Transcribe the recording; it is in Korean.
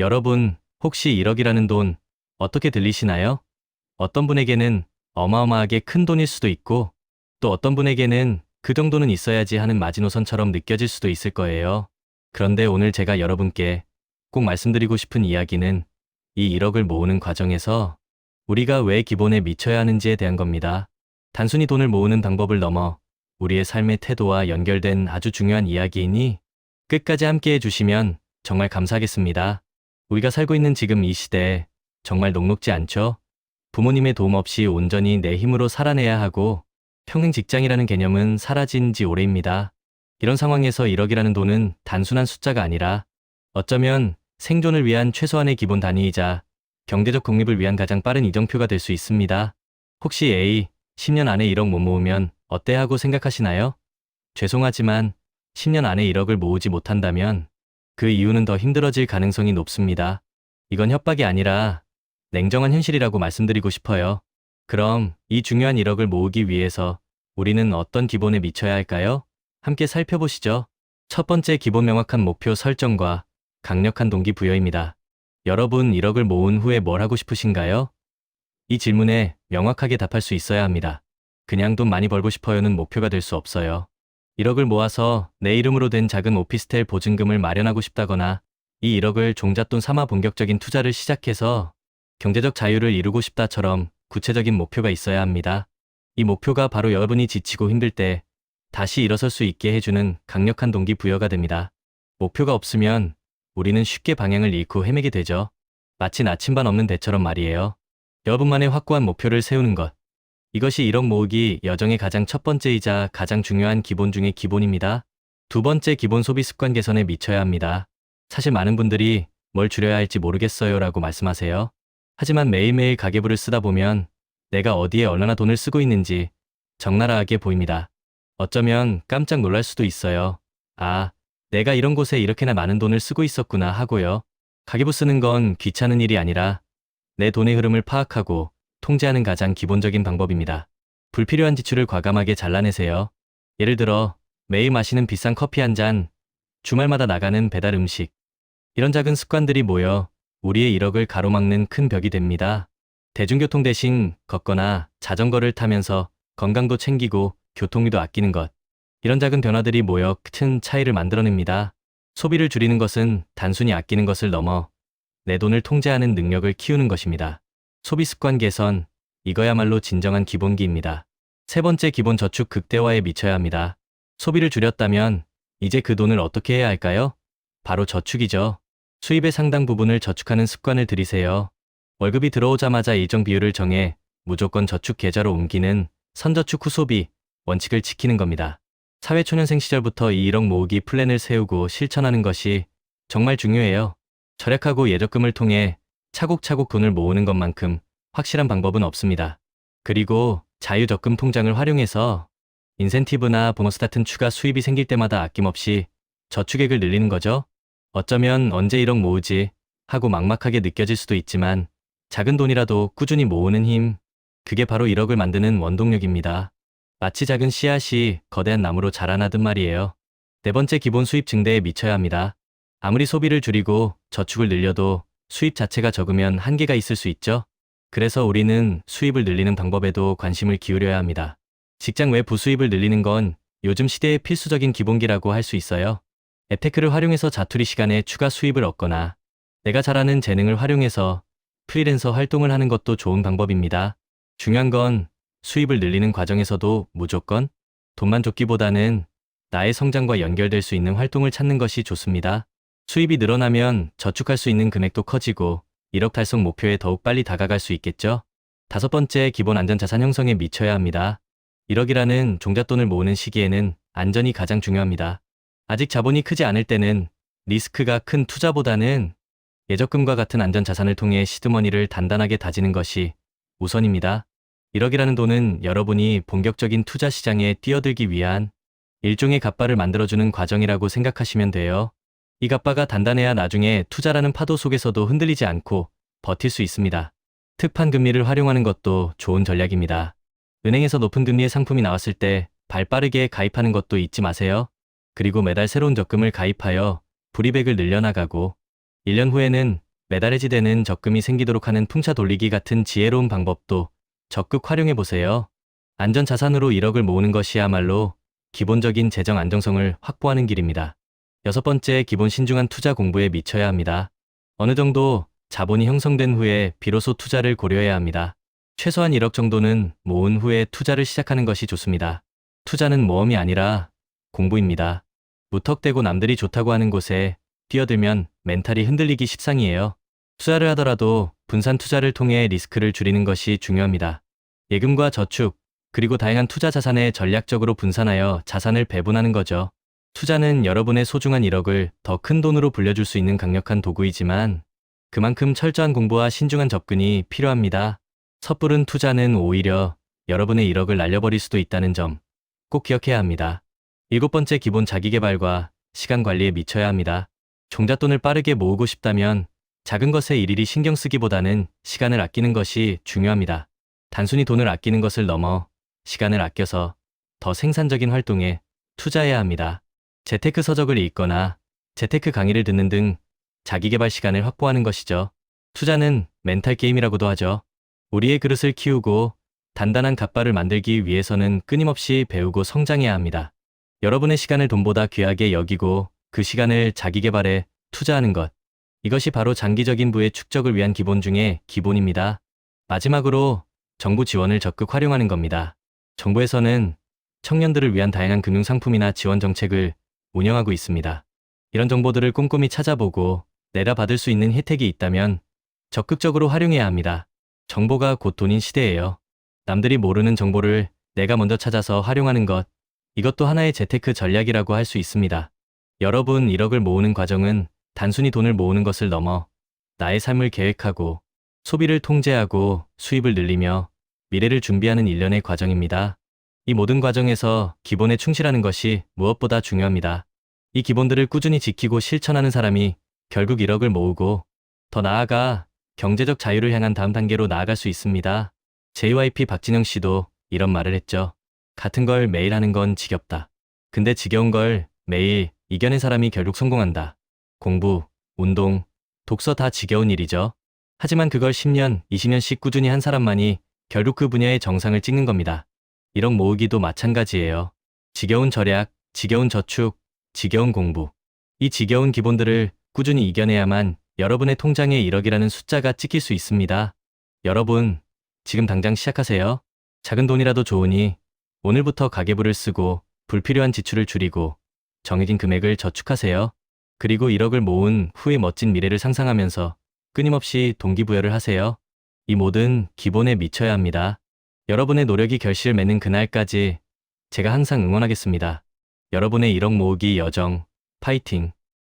여러분, 혹시 1억이라는 돈 어떻게 들리시나요? 어떤 분에게는 어마어마하게 큰 돈일 수도 있고 또 어떤 분에게는 그 정도는 있어야지 하는 마지노선처럼 느껴질 수도 있을 거예요. 그런데 오늘 제가 여러분께 꼭 말씀드리고 싶은 이야기는 이 1억을 모으는 과정에서 우리가 왜 기본에 미쳐야 하는지에 대한 겁니다. 단순히 돈을 모으는 방법을 넘어 우리의 삶의 태도와 연결된 아주 중요한 이야기이니 끝까지 함께 해주시면 정말 감사하겠습니다. 우리가 살고 있는 지금 이 시대에 정말 녹록지 않죠? 부모님의 도움 없이 온전히 내 힘으로 살아내야 하고 평생 직장이라는 개념은 사라진 지 오래입니다. 이런 상황에서 1억이라는 돈은 단순한 숫자가 아니라 어쩌면 생존을 위한 최소한의 기본 단위이자 경제적 독립을 위한 가장 빠른 이정표가 될 수 있습니다. 혹시 A, 10년 안에 1억 못 모으면 어때 하고 생각하시나요? 죄송하지만 10년 안에 1억을 모으지 못한다면 그 이유는 더 힘들어질 가능성이 높습니다. 이건 협박이 아니라 냉정한 현실이라고 말씀드리고 싶어요. 그럼 이 중요한 1억을 모으기 위해서 우리는 어떤 기본에 미쳐야 할까요? 함께 살펴보시죠. 첫 번째 기본 명확한 목표 설정과 강력한 동기부여입니다. 여러분 1억을 모은 후에 뭘 하고 싶으신가요? 이 질문에 명확하게 답할 수 있어야 합니다. 그냥 돈 많이 벌고 싶어요는 목표가 될 수 없어요. 1억을 모아서 내 이름으로 된 작은 오피스텔 보증금을 마련하고 싶다거나 이 1억을 종잣돈 삼아 본격적인 투자를 시작해서 경제적 자유를 이루고 싶다처럼 구체적인 목표가 있어야 합니다. 이 목표가 바로 여러분이 지치고 힘들 때 다시 일어설 수 있게 해주는 강력한 동기부여가 됩니다. 목표가 없으면 우리는 쉽게 방향을 잃고 헤매게 되죠. 마치 나침반 없는 대처럼 말이에요. 여러분만의 확고한 목표를 세우는 것. 이것이 1억 모으기 여정의 가장 첫 번째이자 가장 중요한 기본 중의 기본입니다. 두 번째 기본 소비 습관 개선에 미쳐야 합니다. 사실 많은 분들이 뭘 줄여야 할지 모르겠어요 라고 말씀하세요. 하지만 매일매일 가계부를 쓰다 보면 내가 어디에 얼마나 돈을 쓰고 있는지 적나라하게 보입니다. 어쩌면 깜짝 놀랄 수도 있어요. 아, 내가 이런 곳에 이렇게나 많은 돈을 쓰고 있었구나 하고요. 가계부 쓰는 건 귀찮은 일이 아니라 내 돈의 흐름을 파악하고 통제하는 가장 기본적인 방법입니다. 불필요한 지출을 과감하게 잘라내세요. 예를 들어 매일 마시는 비싼 커피 한 잔, 주말마다 나가는 배달 음식. 이런 작은 습관들이 모여 우리의 1억을 가로막는 큰 벽이 됩니다. 대중교통 대신 걷거나 자전거를 타면서 건강도 챙기고 교통비도 아끼는 것. 이런 작은 변화들이 모여 큰 차이를 만들어냅니다. 소비를 줄이는 것은 단순히 아끼는 것을 넘어 내 돈을 통제하는 능력을 키우는 것입니다. 소비 습관 개선, 이거야말로 진정한 기본기입니다. 세 번째 기본 저축 극대화에 미쳐야 합니다. 소비를 줄였다면 이제 그 돈을 어떻게 해야 할까요? 바로 저축이죠. 수입의 상당 부분을 저축하는 습관을 들이세요. 월급이 들어오자마자 일정 비율을 정해 무조건 저축 계좌로 옮기는 선저축 후 소비 원칙을 지키는 겁니다. 사회초년생 시절부터 이 1억 모으기 플랜을 세우고 실천하는 것이 정말 중요해요. 절약하고 예적금을 통해 차곡차곡 돈을 모으는 것만큼 확실한 방법은 없습니다. 그리고 자유적금 통장을 활용해서 인센티브나 보너스 같은 추가 수입이 생길 때마다 아낌없이 저축액을 늘리는 거죠. 어쩌면 언제 1억 모으지 하고 막막하게 느껴질 수도 있지만 작은 돈이라도 꾸준히 모으는 힘, 그게 바로 1억을 만드는 원동력입니다. 마치 작은 씨앗이 거대한 나무로 자라나듯 말이에요. 네 번째 기본 수입 증대에 미쳐야 합니다. 아무리 소비를 줄이고 저축을 늘려도 수입 자체가 적으면 한계가 있을 수 있죠. 그래서 우리는 수입을 늘리는 방법에도 관심을 기울여야 합니다. 직장 외 부수입을 늘리는 건 요즘 시대의 필수적인 기본기라고 할 수 있어요. 앱테크를 활용해서 자투리 시간에 추가 수입을 얻거나 내가 잘하는 재능을 활용해서 프리랜서 활동을 하는 것도 좋은 방법입니다. 중요한 건 수입을 늘리는 과정에서도 무조건 돈만 줬기보다는 나의 성장과 연결될 수 있는 활동을 찾는 것이 좋습니다. 수입이 늘어나면 저축할 수 있는 금액도 커지고 1억 달성 목표에 더욱 빨리 다가갈 수 있겠죠? 다섯 번째 기본 안전 자산 형성에 미쳐야 합니다. 1억이라는 종잣돈을 모으는 시기에는 안전이 가장 중요합니다. 아직 자본이 크지 않을 때는 리스크가 큰 투자보다는 예적금과 같은 안전 자산을 통해 시드머니를 단단하게 다지는 것이 우선입니다. 1억이라는 돈은 여러분이 본격적인 투자 시장에 뛰어들기 위한 일종의 갑바를 만들어주는 과정이라고 생각하시면 돼요. 이 갑바가 단단해야 나중에 투자라는 파도 속에서도 흔들리지 않고 버틸 수 있습니다. 특판 금리를 활용하는 것도 좋은 전략입니다. 은행에서 높은 금리의 상품이 나왔을 때 발 빠르게 가입하는 것도 잊지 마세요. 그리고 매달 새로운 적금을 가입하여 불이백을 늘려나가고 1년 후에는 매달 해지되는 적금이 생기도록 하는 풍차 돌리기 같은 지혜로운 방법도 적극 활용해 보세요. 안전 자산으로 1억을 모으는 것이야말로 기본적인 재정 안정성을 확보하는 길입니다. 여섯 번째, 기본 신중한 투자 공부에 미쳐야 합니다. 어느 정도 자본이 형성된 후에 비로소 투자를 고려해야 합니다. 최소한 1억 정도는 모은 후에 투자를 시작하는 것이 좋습니다. 투자는 모험이 아니라 공부입니다. 무턱대고 남들이 좋다고 하는 곳에 뛰어들면 멘탈이 흔들리기 십상이에요. 투자를 하더라도 분산 투자를 통해 리스크를 줄이는 것이 중요합니다. 예금과 저축, 그리고 다양한 투자 자산에 전략적으로 분산하여 자산을 배분하는 거죠. 투자는 여러분의 소중한 1억을 더 큰 돈으로 불려줄 수 있는 강력한 도구이지만 그만큼 철저한 공부와 신중한 접근이 필요합니다. 섣부른 투자는 오히려 여러분의 1억을 날려버릴 수도 있다는 점 꼭 기억해야 합니다. 일곱 번째 기본 자기개발과 시간 관리에 미쳐야 합니다. 종잣돈을 빠르게 모으고 싶다면 작은 것에 일일이 신경 쓰기보다는 시간을 아끼는 것이 중요합니다. 단순히 돈을 아끼는 것을 넘어 시간을 아껴서 더 생산적인 활동에 투자해야 합니다. 재테크 서적을 읽거나 재테크 강의를 듣는 등 자기개발 시간을 확보하는 것이죠. 투자는 멘탈 게임이라고도 하죠. 우리의 그릇을 키우고 단단한 갑발을 만들기 위해서는 끊임없이 배우고 성장해야 합니다. 여러분의 시간을 돈보다 귀하게 여기고 그 시간을 자기 개발에 투자하는 것. 이것이 바로 장기적인 부의 축적을 위한 기본 중의 기본입니다. 마지막으로 정부 지원을 적극 활용하는 겁니다. 정부에서는 청년들을 위한 다양한 금융 상품이나 지원 정책을 운영하고 있습니다. 이런 정보들을 꼼꼼히 찾아보고 내려받을 수 있는 혜택이 있다면 적극적으로 활용해야 합니다. 정보가 곧 돈인 시대예요. 남들이 모르는 정보를 내가 먼저 찾아서 활용하는 것, 이것도 하나의 재테크 전략이라고 할 수 있습니다. 여러분 1억을 모으는 과정은 단순히 돈을 모으는 것을 넘어 나의 삶을 계획하고 소비를 통제하고 수입을 늘리며 미래를 준비하는 일련의 과정입니다. 이 모든 과정에서 기본에 충실하는 것이 무엇보다 중요합니다. 이 기본들을 꾸준히 지키고 실천하는 사람이 결국 1억을 모으고 더 나아가 경제적 자유를 향한 다음 단계로 나아갈 수 있습니다. JYP 박진영 씨도 이런 말을 했죠. 같은 걸 매일 하는 건 지겹다. 근데 지겨운 걸 매일 이겨낸 사람이 결국 성공한다. 공부, 운동, 독서 다 지겨운 일이죠. 하지만 그걸 10년, 20년씩 꾸준히 한 사람만이 결국 그 분야의 정상을 찍는 겁니다. 1억 모으기도 마찬가지예요. 지겨운 절약, 지겨운 저축, 지겨운 공부. 이 지겨운 기본들을 꾸준히 이겨내야만 여러분의 통장에 1억이라는 숫자가 찍힐 수 있습니다. 여러분, 지금 당장 시작하세요. 작은 돈이라도 좋으니 오늘부터 가계부를 쓰고 불필요한 지출을 줄이고 정해진 금액을 저축하세요. 그리고 1억을 모은 후의 멋진 미래를 상상하면서 끊임없이 동기부여를 하세요. 이 모든 기본에 미쳐야 합니다. 여러분의 노력이 결실을 맺는 그날까지 제가 항상 응원하겠습니다. 여러분의 1억 모으기 여정, 파이팅!